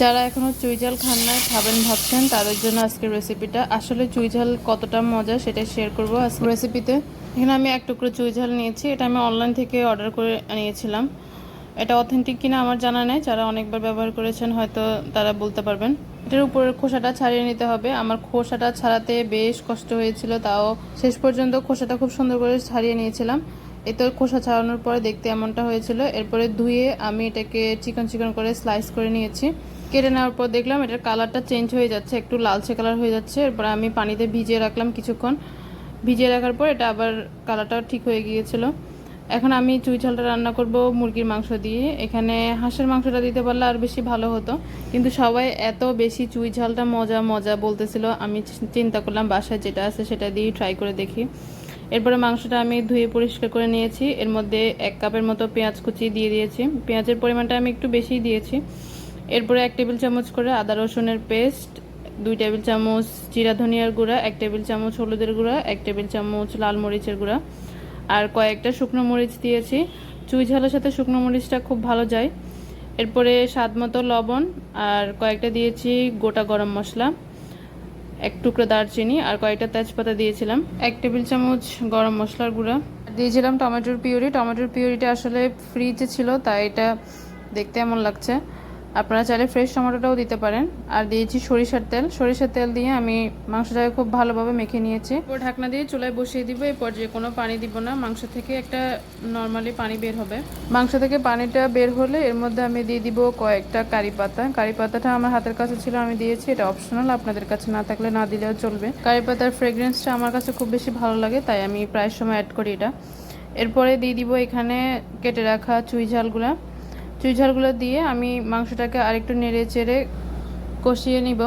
যারা এখনও চুইঝাল খান না খাবেন ভাবছেন, তাদের জন্য আজকের রেসিপিটা আসলে চুইঝাল কতটা মজা সেটা শেয়ার করব আজকের রেসিপিতে এখানে আমি এক টুকরো চুইঝাল নিয়েছি, এটা আমি অনলাইন থেকে অর্ডার করে নিয়েছিলাম। এটা অথেন্টিক কিনা আমার জানা নেই, যারা অনেকবার ব্যবহার করেছেন হয়তো তারা বলতে পারবেন। এটার উপরের খোসাটা ছাড়িয়ে নিতে হবে। আমার খোসাটা ছাড়াতে বেশ কষ্ট হয়েছিল, তাও শেষ পর্যন্ত খোসাটা খুব সুন্দর করে ছাড়িয়ে নিয়েছিলাম। এতে খোসা ছাড়ানোর পরে দেখতে এমনটা হয়েছিল। এরপরে ধুয়ে আমি এটাকে চিকন চিকন করে স্লাইস করে নিয়েছি। কেটে নেওয়ার পর দেখলাম এটার কালারটা চেঞ্জ হয়ে যাচ্ছে, একটু লালচে কালার হয়ে যাচ্ছে। এরপরে আমি পানিতে ভিজিয়ে রাখলাম কিছুক্ষণ। ভিজিয়ে রাখার পর এটা আবার কালারটা ঠিক হয়ে গিয়েছিল। এখন আমি চুই ঝালটা রান্না করব মুরগির মাংস দিয়ে। এখানে হাঁসের মাংসটা দিতে পারলে আর বেশি ভালো হতো। কিন্তু সবাই এত বেশি চুই ঝালটা মজা মজা বলতেছিল। আমি চিন্তা করলাম বাসায় যেটা আছে সেটা দিয়েই ট্রাই করে দেখি। এরপরে মাংসটা আমি ধুয়ে পরিষ্কার করে নিয়েছি। এর মধ্যে এক কাপের মতো পেঁয়াজ কুচি দিয়ে দিয়েছি। পেঁয়াজের পরিমাণটা আমি একটু বেশিই দিয়েছি। এরপরে এক টেবিল চামচ করে আদা রসুনের পেস্ট, দুই টেবিল চামচ জিরা ধনিয়ার গুঁড়া, এক টেবিল চামচ হলুদের গুঁড়া, এক টেবিল চামচ লাল মরিচের গুঁড়া আর কয়েকটা শুকনো মরিচ দিয়েছি। চুই ঝালের সাথে শুকনো মরিচটা খুব ভালো যায়। এরপরে স্বাদ মতো লবণ আর কয়েকটা দিয়েছি গোটা গরম মশলা। এক টুকরো দারচিনি আর কয়েকটা তেজপাতা দিয়েছিলাম। এক টেবিল চামচ গরম মশলার গুঁড়া। দিয়েছিলাম টমেটোর পিউরি। টমেটোর পিউরিটা আসলে ফ্রিজে ছিল, তাই এটা দেখতে এমন লাগছে। আপনারা চাইলে ফ্রেশ টমেটোটাও দিতে পারেন। আর দিয়েছি সরিষার তেল। সরিষার তেল দিয়ে আমি মাংসটাকে খুব ভালোভাবে মেখে নিয়েছি। এরপর ঢাকনা দিয়ে চুলায় বসিয়ে দিব। এই পর্যায়ে কোনো পানি দিব না। মাংস থেকে একটা নর্মালি পানি বের হবে। মাংস থেকে পানিটা বের হলে এর মধ্যে আমি দিয়ে দিব কয়েকটা কারি পাতা। কারি পাতাটা আমার হাতের কাছে ছিল, আমি দিয়েছি। এটা অপশনাল আপনাদের কাছে না থাকলে না দিলেও চলবে। কারি পাতার ফ্রেগরেন্সটা আমার কাছে খুব বেশি ভালো লাগে, তাই আমি প্রায় সময় অ্যাড করি এটা। এরপরে দিয়ে দিব এখানে কেটে রাখা চুই ঝালগুলা। চুই ঝালগুলো দিয়ে আমি মাংসটাকে আরেকটু নেড়ে চেড়ে কষিয়ে নিব।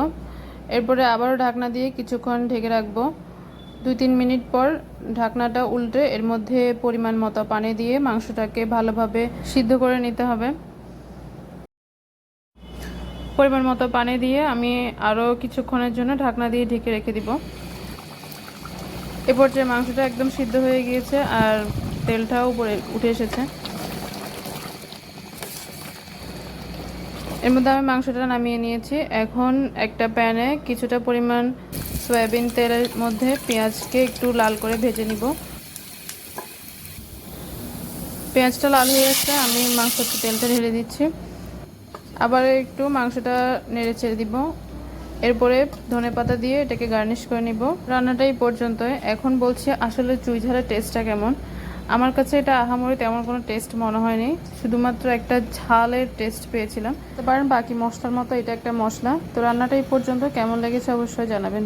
এরপরে আবারও ঢাকনা দিয়ে কিছুক্ষণ ঢেকে রাখব। দুই তিন মিনিট পর ঢাকনাটা উল্টে এর মধ্যে পরিমাণ মতো পানি দিয়ে মাংসটাকে ভালোভাবে সিদ্ধ করে নিতে হবে। পরিমাণ মতো পানি দিয়ে আমি আরও কিছুক্ষণের জন্য ঢাকনা দিয়ে ঢেকে রেখে দিব। এ পর্যায়ে মাংসটা একদম সিদ্ধ হয়ে গিয়েছে আর তেলটাও উপরে উঠে এসেছে। এর মধ্যে আমি মাংসটা নামিয়ে নিয়েছি। এখন একটা প্যানে কিছুটা পরিমাণ সয়াবিন তেলের মধ্যে পেঁয়াজকে একটু লাল করে ভেজে নিব। পেঁয়াজটা লাল হয়ে যাচ্ছে আমি মাংসতে তেলটা ঢেলে দিচ্ছি। আবার একটু মাংসটা নেড়ে ছেড়ে দিব। এরপরে ধনে পাতা দিয়ে এটাকে গার্নিশ করে নিব। রান্নাটা এই পর্যন্ত এখন বলছি আসলে চুই ঝালের টেস্টটা কেমন? আমার কাছে এটা আহামরি তেমন কোনো টেস্ট মনে হয়নি। শুধুমাত্র একটা ঝালের টেস্ট পেয়েছিলাম। তো পারেন বাকি মশলার মতো এটা একটা মশলা। তো রান্নাটা এই পর্যন্ত কেমন লেগেছে অবশ্যই জানাবেন।